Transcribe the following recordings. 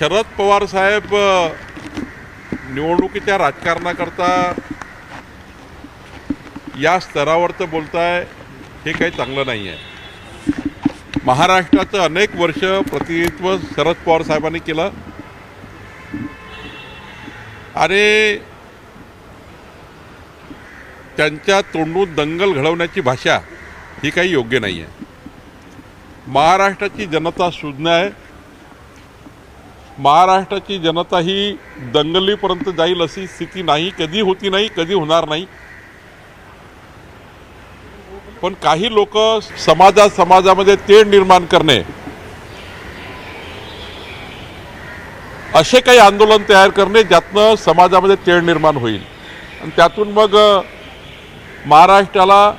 शरद पवार साहेब निवडणुकीच्या राजकारणाकरता या स्तरावरचं बोलताय हे काही चांगलं नाही आहे महाराष्ट्राचं अनेक वर्ष प्रतिनिधित्व शरद पवार साहेबांनी केलं. आणि त्यांच्या तोंडून दंगल घडवण्याची भाषा ही काही योग्य नाही आहे महाराष्ट्राची जनता शून्य आहे. महाराष्ट्राची जनता ही दंगलीपर्यंत जाईल अशी स्थिती नाही कधी होती नाही कधी होणार नाही. पण काही लोक समाजात समाजामध्ये तेढ निर्माण करणे असे काही आंदोलन तयार करणे ज्यातनं समाजामध्ये तेढ निर्माण होईल. आणि त्यातून मग महाराष्ट्राला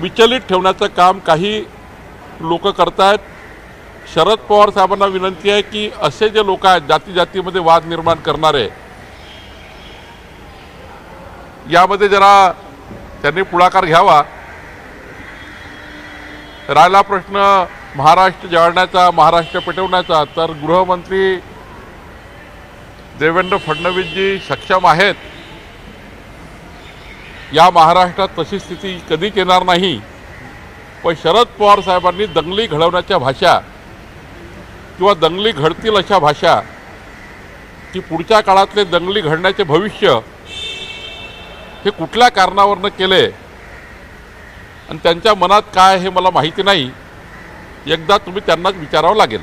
विचलित ठेवण्याचं काम काही लोक करतायत. शरद पवार साहेबांना विनंती आहे की असे जे लोक आहेत जाती जातीमध्ये वाद निर्माण करणारे यामध्ये जरा त्यांनी पुढाकार घ्यावा. राहिला प्रश्न महाराष्ट्र जाळण्याचा महाराष्ट्र पेटवण्याचा तर गृहमंत्री देवेंद्र फडणवीसजी सक्षम आहेत. या महाराष्ट्रात तशी स्थिती कधीच येणार नाही. पण शरद पवार साहेबांनी दंगली घडवण्याच्या भाषा किंवा दंगली घडतील अशा भाषा की पुढच्या काळातले दंगली घडण्याचे भविष्य हे कुठल्या कारणावरनं केले? आणि त्यांच्या मनात काय हे मला माहिती नाही. एकदा तुम्ही त्यांनाच विचारावं लागेल.